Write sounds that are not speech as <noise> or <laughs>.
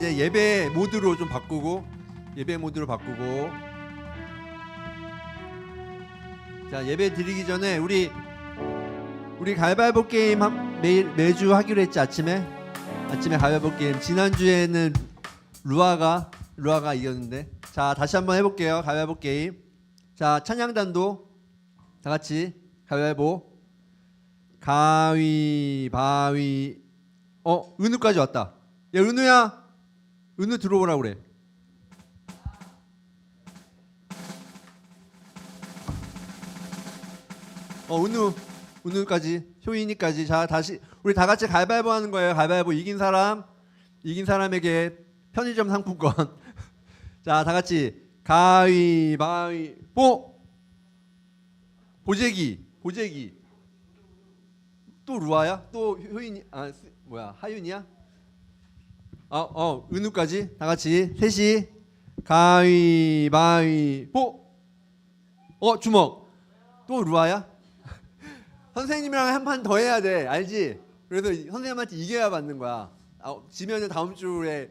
이제 예배 모드로 좀 바꾸고 예배 모드로 바꾸고. 자 예배 드리기 전에 우리 우리 가위바위보 게임 한, 매일 매주 하기로 했지 아침에? 아침에 가위바위보 게임. 지난 주에는 루아가 루아가 이겼는데. 자 다시 한번 해볼게요 가위바위보 게임. 자 찬양단도. 다 같이 가위바위보 가위 바위. 어 은우까지 왔다. 야 은우야 은우 들어오라 그래. 어 은우 은우까지 효인이까지 자 다시 우리 다 같이 가위바위보 하는 거예요. 가위바위보 이긴 사람 이긴 사람에게 편의점 상품권. <laughs> 자 다 같이 가위바위보. 보재기 보재기. 또 루아야? 또 효인이 아 스- 뭐야? 하윤이야 어 어 은우까지? 다 같이. 셋이. 가위바위보. 어 주먹. 또 루아야? <laughs> 선생님이랑 한 판 더 해야 돼. 알지? 그래서 선생님한테 이겨야 받는 거야. 아, 지면은 다음 주에